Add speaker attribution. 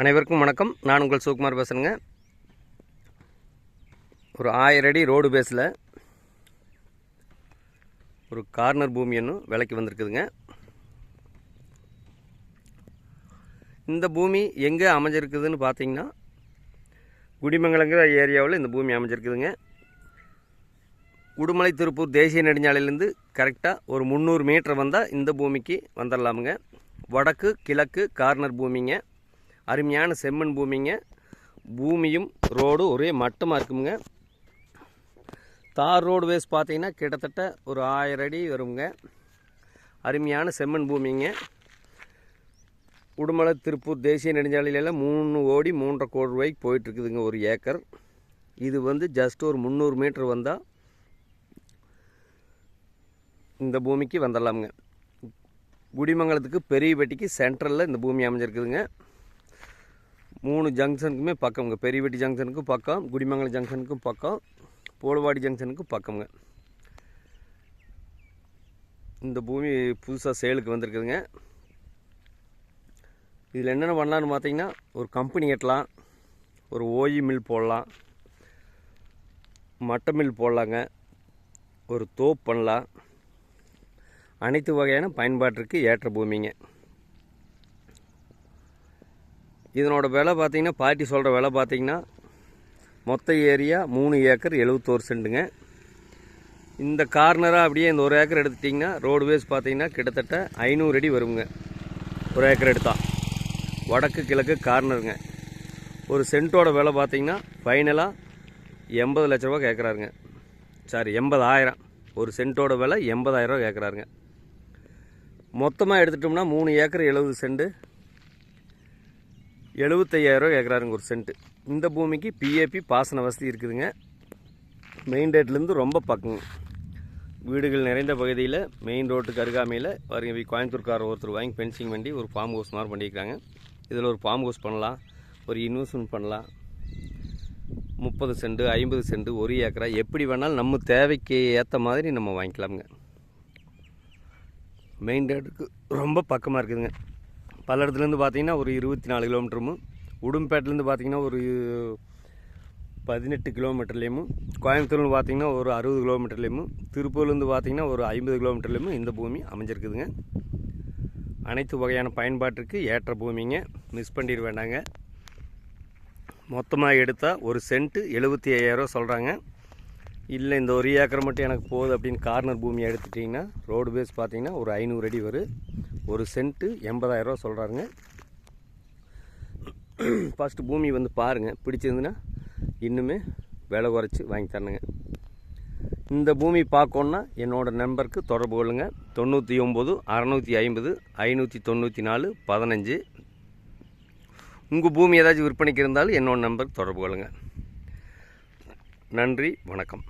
Speaker 1: அனைவருக்கும் வணக்கம். நான் உங்கள் சுகுமார் பேசுகிறேங்க ஒரு ஆயிரம் அடி ரோடு பேஸில் ஒரு கார்னர் பூமி ஒன்று விலைக்கு வந்திருக்குதுங்க. இந்த பூமி எங்கே அமைஞ்சிருக்குதுன்னு பார்த்தீங்கன்னா குடிமங்கலங்கிற ஏரியாவில் இந்த பூமி அமைஞ்சிருக்குதுங்க. உடுமலை திருப்பூர் தேசிய நெடுஞ்சாலையிலேருந்து கரெக்டாக ஒரு முந்நூறு மீட்டர் வந்தால் இந்த பூமிக்கு வந்துடலாமுங்க வடக்கு கிழக்கு கார்னர் பூமிங்க. அருமையான செம்மண் பூமிங்க. பூமியும் ரோடு ஒரே மட்டமாக இருக்குங்க தார் ரோடு வேஸ் பார்த்தீங்கன்னா கிட்டத்தட்ட ஒரு ஆயிரம் அடி வருங்க அருமையான செம்மண் பூமிங்க. உடுமலை திருப்பூர் தேசிய நெடுஞ்சாலையில மூணு ஓடி மூன்றரை கோடி ரூபாய்க்கு போயிட்டுருக்குதுங்க ஒரு ஏக்கர். இது வந்து ஜஸ்ட் ஒரு முந்நூறு மீட்ரு வந்தால் இந்த பூமிக்கு வந்துடலாமுங்க. குடிமங்கலத்துக்கு பெரியபட்டிக்கு சென்ட்ரலில் இந்த பூமி அமைஞ்சிருக்குதுங்க. மூணு ஜங்ஷனுக்குமே பக்கம்ங்க. பெரியவெட்டி ஜங்ஷனுக்கும் பக்கம் குடிமங்கலம் ஜங்ஷனுக்கும் பக்கம் போலவாடி ஜங்ஷனுக்கும் பக்கம்ங்க. இந்த பூமி புதுசாக சேலுக்கு வந்திருக்குதுங்க. இதில் என்னென்ன பண்ணலான்னு பார்த்தீங்கன்னா ஒரு கம்பெனி கட்டலாம் ஒரு ஓய் மில் போடலாம் மட்டை மில் போடலாங்க ஒரு தோப்பு பண்ணலாம். அனைத்து வகையான பயன்பாட்டிற்கு ஏற்ற பூமிங்க. இதனோட விலை பார்த்தீங்கன்னா பாட்டி சொல்கிற விலை பார்த்தீங்கன்னா மொத்த ஏரியா மூணு ஏக்கர் எழுபத்தோரு சென்ட்டுங்க இந்த கார்னராக அப்படியே இந்த ஒரு ஏக்கர் எடுத்துட்டிங்கன்னா ரோடு வேஸ் பார்த்தீங்கன்னா கிட்டத்தட்ட ஐநூறு அடி வருங்க. ஒரு ஏக்கர் எடுத்தால் வடக்கு கிழக்கு கார்னருங்க ஒரு சென்ட்டோட விலை பார்த்திங்கன்னா ஃபைனலாக எண்பது லட்ச ரூபா கேட்குறாருங்க சாரி எண்பதாயிரம். ஒரு சென்ட்டோட விலை எண்பதாயிரம் ரூபா கேட்குறாருங்க மொத்தமாக எடுத்துட்டோம்னா மூணு ஏக்கர் எழுபது சென்ட்டு எழுபத்தையாயிரம் கேட்குறாருங்க ஒரு சென்ட்டு இந்த பூமிக்கு பிஏபி பாசன வசதி இருக்குதுங்க. மெயின் ரோட்லேருந்து ரொம்ப பக்கங்க வீடுகள் நிறைந்த பகுதியில் மெயின் ரோட்டுக்கு அருகாமையில் வருங்க கோயம்புத்தூர்காரர் ஒருத்தர் வாங்கி பென்சிங் வண்டி ஒரு ஃபார்ம் ஹவுஸ் மாதிரி பண்ணியிருக்காங்க இதில் ஒரு ஃபார்ம் ஹவுஸ் பண்ணலாம். ஒரு இன்வெஸ்ட்மெண்ட் பண்ணலாம். முப்பது சென்ட் ஐம்பது சென்ட் ஒரு ஏக்கரா எப்படி வேணாலும் நம்ம தேவைக்கு ஏற்ற மாதிரி நம்ம வாங்கிக்கலாமுங்க. மெயின் ரோட்டுக்கு ரொம்ப பக்கமாக இருக்குதுங்க. பல்லடத்துலேருந்து பார்த்தீங்கன்னா ஒரு இருபத்தி நாலு கிலோமீட்டரும். உடும்பேட்டிலேருந்து பார்த்தீங்கன்னா ஒரு பதினெட்டு கிலோமீட்டர்லேயும். கோயம்புத்தூர்னு பார்த்தீங்கன்னா ஒரு அறுபது கிலோமீட்டர்லேயும். திருப்பூர்லேருந்து பார்த்தீங்கன்னா ஒரு ஐம்பது கிலோமீட்டர்லேயும் இந்த பூமி அமைஞ்சிருக்குதுங்க. அனைத்து வகையான பயன்பாட்டிற்கு ஏற்ற பூமிங்க. மிஸ் பண்ணிட வேண்டாங்க மொத்தமாக எடுத்தால் ஒரு சென்ட்டு எழுபத்தி ஐயாயிரம் சொல்கிறாங்க. இல்லை இந்த ஒரு ஏக்கர் மட்டும் எனக்கு போகுது அப்படின்னு கார்னர் பூமி எடுத்துட்டிங்கன்னா ரோடு பேஸ் பார்த்தீங்கன்னா ஒரு ஐநூறு அடி வரும். ஒரு சென்ட்டு எண்பதாயிரரூவா சொல்கிறாருங்க ஃபஸ்ட்டு பூமி வந்து பாருங்கள் பிடிச்சிருந்துன்னா இன்னுமே விலை குறைச்சி வாங்கி தரணுங்க. இந்த பூமி பார்க்கணுன்னா என்னோடய நம்பருக்கு தொடர்பு கொள்ளுங்க. தொண்ணூற்றி ஒம்பது அறநூற்றி ஐம்பது ஐநூற்றி தொண்ணூற்றி நாலு பதினஞ்சு. உங்கள் பூமி ஏதாச்சும் விற்பனைக்கு இருந்தாலும் என்னோடய நம்பருக்கு தொடர்பு கொள்ளுங்கள் நன்றி வணக்கம்.